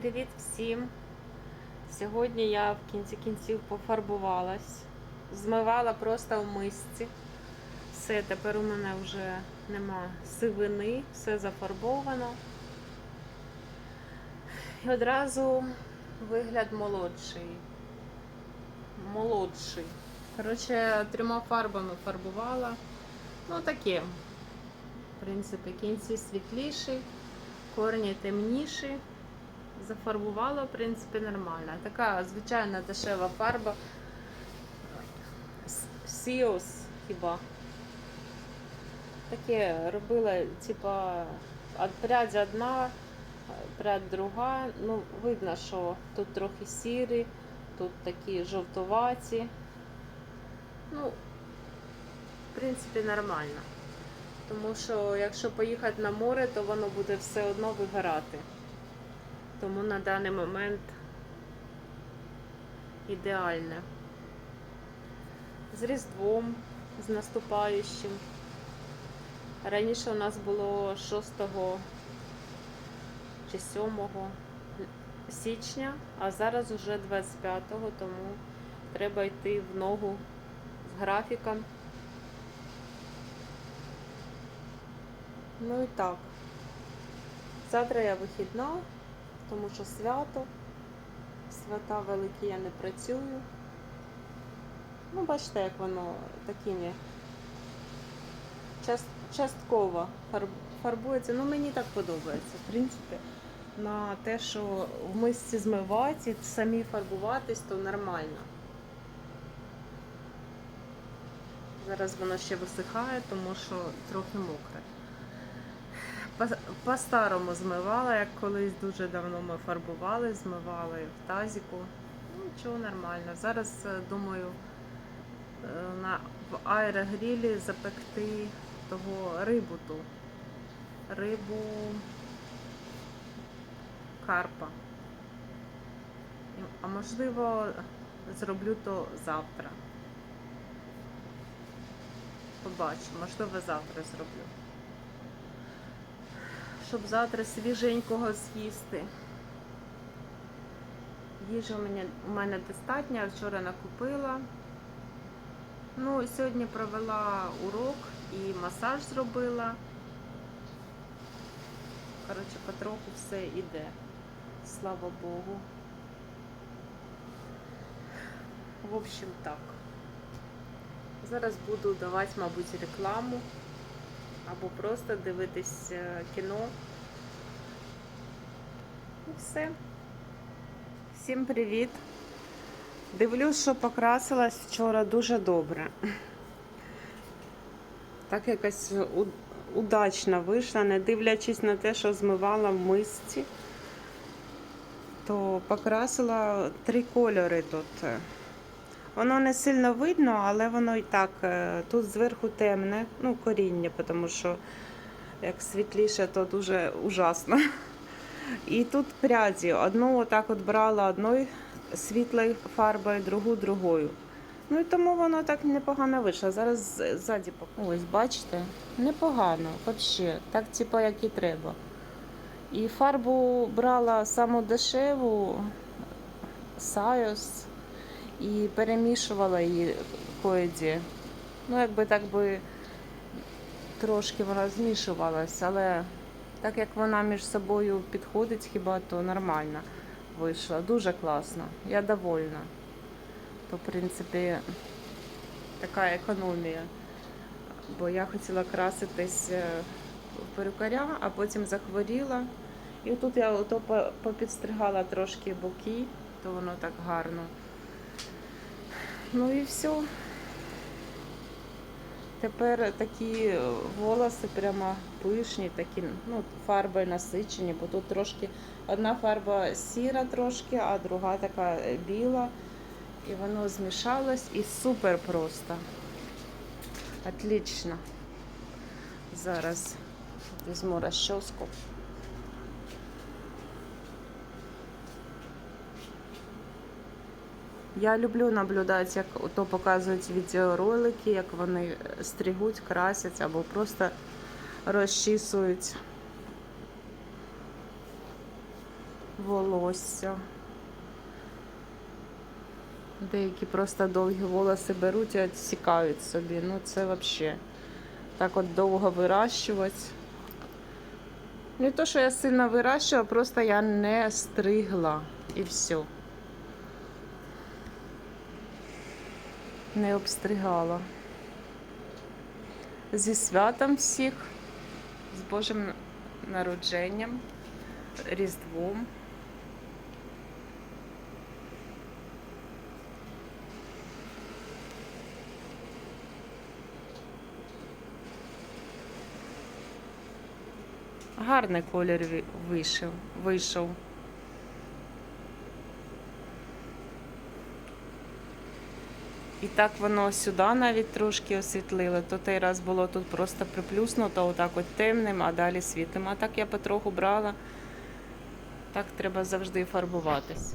Привіт всім! Сьогодні я в кінці кінців пофарбувалась, змивала просто в мисці. Все, тепер у мене вже нема сивини, все зафарбовано. І одразу вигляд молодший. Молодший. Коротше, трьома фарбами фарбувала. Ну таке. В принципі, кінці світліші, корні темніші зафарбувала, в принципі, нормально. Така звичайна дешева фарба. Сіос хіба. Таке робила, типа, прядь одна, прядь друга. Ну, видно, що тут трохи сірі, тут такі жовтуваті. Ну, в принципі, нормально. Тому що якщо поїхати на море, то воно буде все одно вигорати. Тому на даний момент ідеальне. З Різдвом, з наступаючим. Раніше у нас було 6 чи 7 січня, а зараз уже 25-го, тому треба йти в ногу з графіком. Ну і так. Завтра я вихідна тому що свято, свята великі я не працюю. Ну, бачите, як воно такими част, частково фарбується. Ну, мені так подобається. В принципі, на те, що в мисці змивати і самі фарбуватись, то нормально. Зараз воно ще висихає, тому що трохи мокре. По- По-старому змивала, як колись дуже давно ми фарбували, змивали в тазіку. Ну, нічого нормально. Зараз е, думаю е, на, в аерогрілі запекти того рибу ту. Рибу карпа. А можливо, зроблю то завтра. Побачу, можливо, завтра зроблю щоб завтра свіженького з'їсти. Їжі у мене, у мене достатньо, вчора накупила. Ну, сьогодні провела урок і масаж зробила. Коротше, потроху все йде. Слава Богу. В общем, так. Зараз буду давати, мабуть, рекламу або просто дивитись е, кіно. І все. Всім привіт! Дивлюсь, що покрасилась вчора дуже добре. Так якось у- удачно вийшла, не дивлячись на те, що змивала в мисці, то покрасила три кольори тут. Воно не сильно видно, але воно і так. е, Тут зверху темне, ну, коріння, тому що як світліше, то дуже ужасно. І тут пряді. Одну отак от брала одною світлою фарбою, другу другою. Ну і тому воно так непогано вийшло. Зараз ззаді. Ось, бачите, непогано, взагалі, так типу, як і треба. І фарбу брала саму дешеву, Сайос і перемішувала її коїді. Ну, якби так би трошки вона змішувалась, але так як вона між собою підходить, хіба то нормально вийшла. Дуже класно. Я довольна. То, в принципі, така економія. Бо я хотіла краситись е, в перукаря, а потім захворіла. І тут я ото попідстригала трошки боки, то воно так гарно. Ну і все. Тепер такі волоси прямо пишні, такі, ну, фарби насичені, бо тут трошки одна фарба сіра трошки, а друга така біла. І воно змішалось і супер просто. Отлично. Зараз візьму розчоску. Я люблю наблюдати, як то показують відеоролики, як вони стригуть, красять або просто розчісують. волосся. Деякі просто довгі волоси беруть і відсікають собі. Ну це взагалі так от довго вирощувати. Не то, що я сильно вирощувала, просто я не стригла і все. Не обстригала. Зі святом всіх, з Божим народженням, Різдвом. Гарний колір вийшов. І так воно сюди навіть трошки освітлило. То той раз було тут просто приплюснуто, отак от темним, а далі світлим. А так я потроху брала. Так треба завжди фарбуватись.